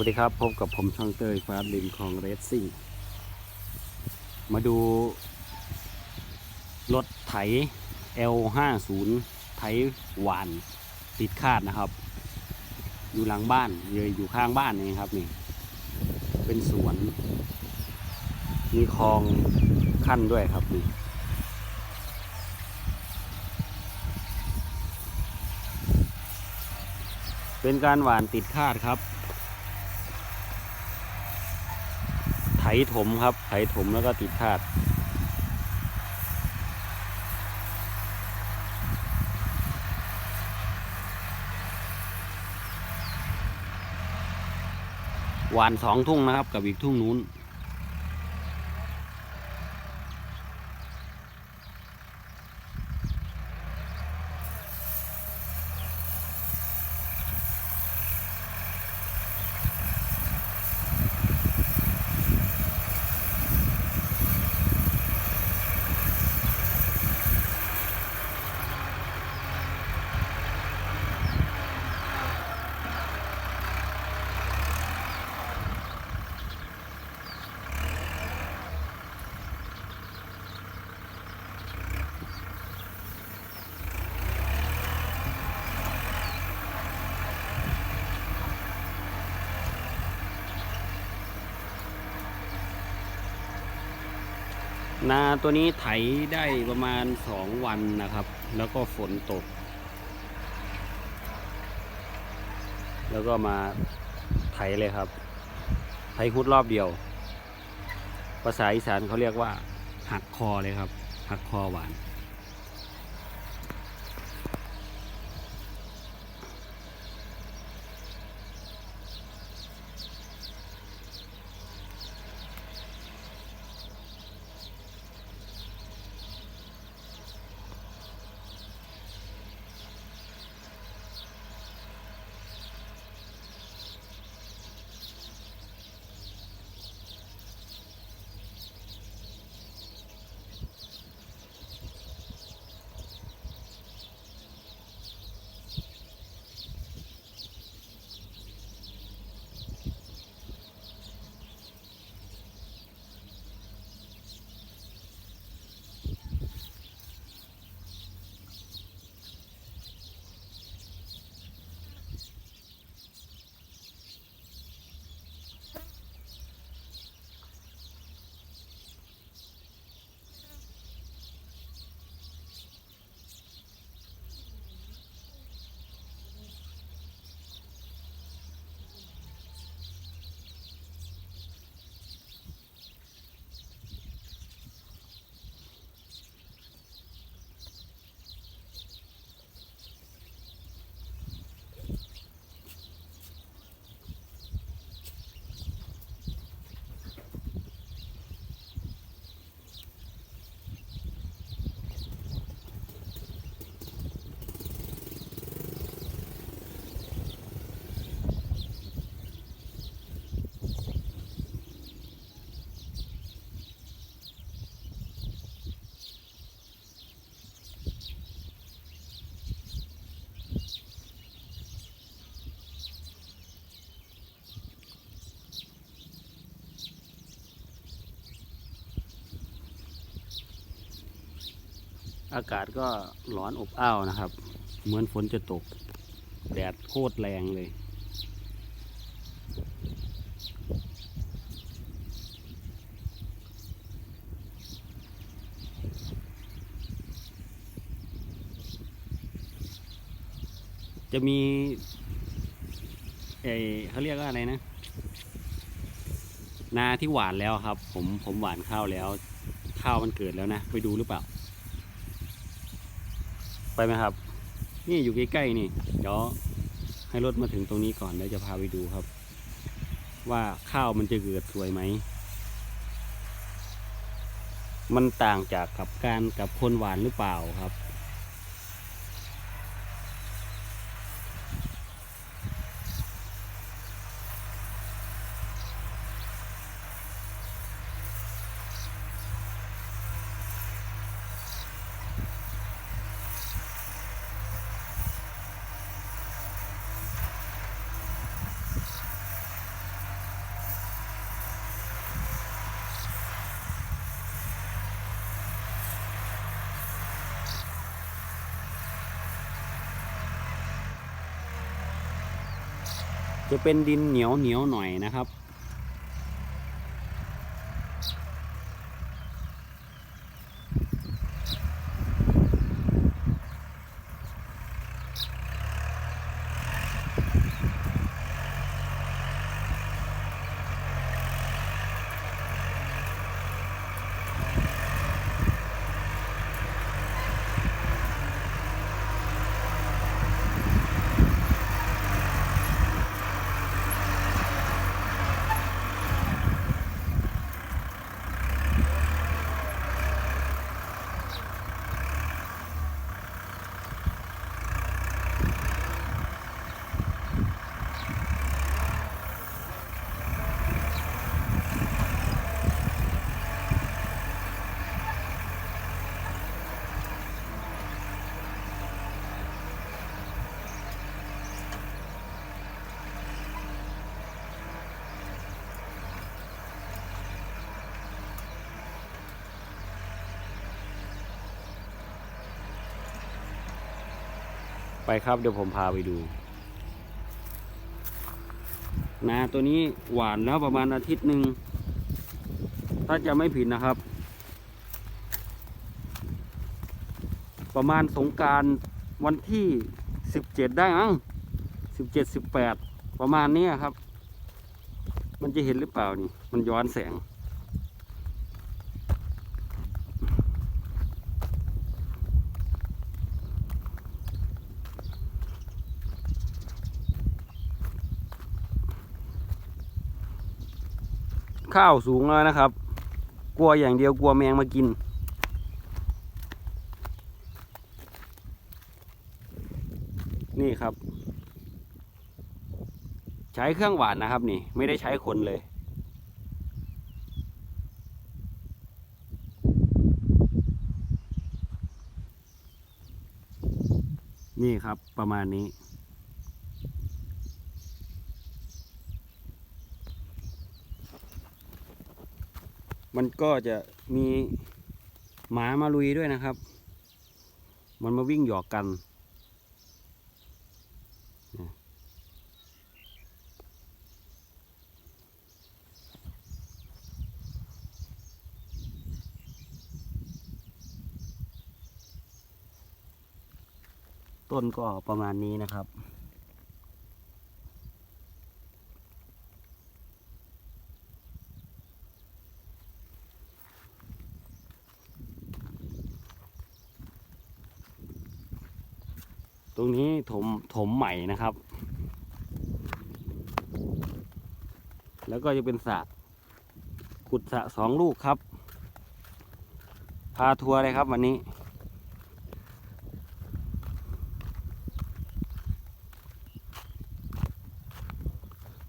วัสดีครับ พบกับผมช่องเตยฟ้าลินของเรซซิ่ง มาดู รถไถ L50 ไถหวาน ติดคาดนะครับ อยู่หลังบ้านเลยอยู่ข้างบ้านนี่ครับนี่เป็นสวน มีคลองขั้นด้วยครับนี่เป็นการหวานติดคาดครับ ถถมครับ ไถถมแล้วก็ติดธาดหวานสองทุ่งนะครับ กับอีกทุ่งนู้น นาตัวนี้ไถได้ประมาณสองวันนะครับ แล้วก็ฝนตก แล้วก็มาไถเลยครับ ไถฮุดรอบเดียว ภาษาอีสานเขาเรียกว่า หักคอเลยครับ หักคอหวาน อากาศก็ร้อนอบอ้าวนะครับ เหมือนฝนจะตก แดดโคตรแรงเลย จะมีเออเขาเรียกว่าอะไรนะ นาที่หวานแล้วครับ ผมผมหวานข้าวแล้ว ข้าวมันเกิดแล้วนะ ไปดูหรือเปล่า ไปไหมครับ นี่อยู่ใกล้ๆนี่เดี๋ยวให้รถมาถึงตรงนี้ก่อนแล้วจะพาไปดูครับ ว่าข้าวมันจะเกิดสวยไหม มันต่างจากกับการกับคนหวานหรือเปล่าครับ จะเป็นดินเหนียวเหนียวหน่อยนะครับ ไปครับเดี๋ยวผมพาไปดู นาตัวนี้หวานแล้วประมาณอาทิตย์หนึ่ง ถ้าจะไม่ผิดนะครับ ประมาณสงการวันที่สิบเจ็ดได้มั้งสิบเจ็ดสิบแปดประมาณนี้ครับ มันจะเห็นหรือเปล่านี่ มันย้อนแสง ข้าวสูงแล้วนะครับ กลัวอย่างเดียวกลัวแมงมากิน นี่ครับ ใช้เครื่องหวานนะครับนี่ ไม่ได้ใช้คนเลยนี่ครับประมาณนี้ มันก็จะมีหมามาลุยด้วยนะครับ มันมาวิ่งหยอกกัน ต้นก็ประมาณนี้นะครับ ตรงนี้ถมถมใหม่นะครับ แล้วก็จะเป็นสระขุดสระสองลูกครับ พาทัวร์เลยครับวันนี้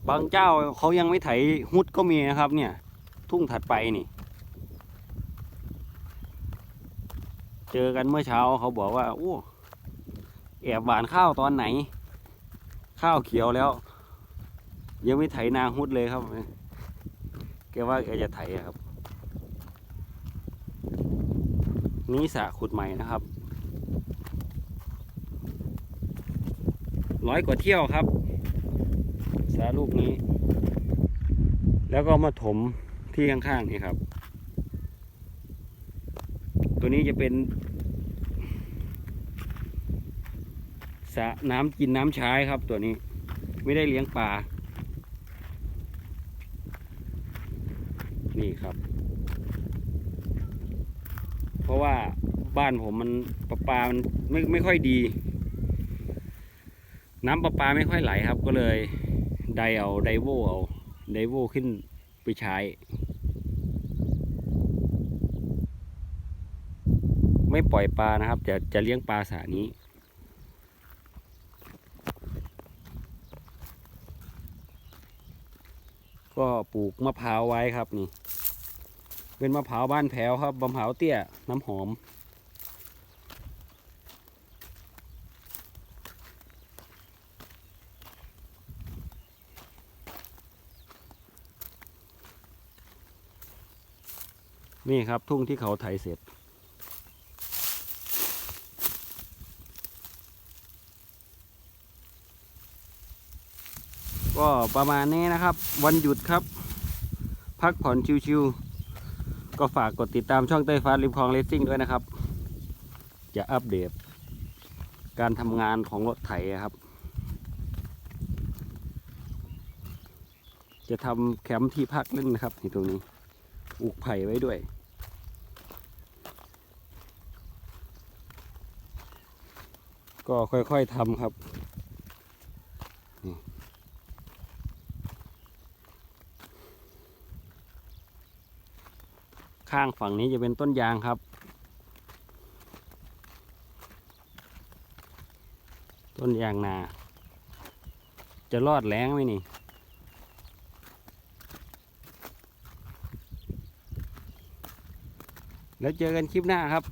บางเจ้าเขายังไม่ไถฮุดก็มีนะครับ เนี่ย ทุ่งถัดไปนี่ เจอกันเมื่อเช้าเขาบอกว่า โอ้ แอบหวานข้าวตอนไหน ข้าวเขียวแล้ว ยังไม่ไถนาฮุดเลยครับ แกว่าแกจะไถครับ นี่สะขุดใหม่นะครับ ร้อยกว่าเที่ยวครับสระลูกนี้ แล้วก็มาถมที่ข้างๆนี่ครับ ตัวนี้จะเป็น สระน้ำกินน้ำใช้ครับตัวนี้ ไม่ได้เลี้ยงปลา นี่ครับ เพราะว่าบ้านผมมันประปามันไม่ไม่ค่อยดี น้ำประปาไม่ค่อยไหลครับ ก็เลยไดเอาไดโวเอาไดโวขึ้นไปใช้ ไม่ปล่อยปลานะครับ จะจะเลี้ยงปลาสระนี้ ก็ปลูกมะพร้าวไว้ครับนี่ เป็นมะพร้าวบ้านแพ้วครับมะพร้าวเตี้ยน้ำหอม นี่ครับทุ่งที่เขาไถเสร็จ ก็ประมาณนี้นะครับ วันหยุดครับ พักผ่อนชิวๆก็ฝากกดติดตามช่องเต้ฟ้าริมคลองเลสซิ่งด้วยนะครับ จะอัปเดต การทำงานของรถไถครับ จะทำแคมป์ที่พักเล่นนะครับที่ตรงนี้ปลูกไผ่ไว้ด้วยก็ค่อยๆทำครับ ข้างฝั่งนี้จะเป็นต้นยางครับ ต้นยางนา จะรอดแรงไหมนี่แล้วเจอกันคลิปหน้าครับ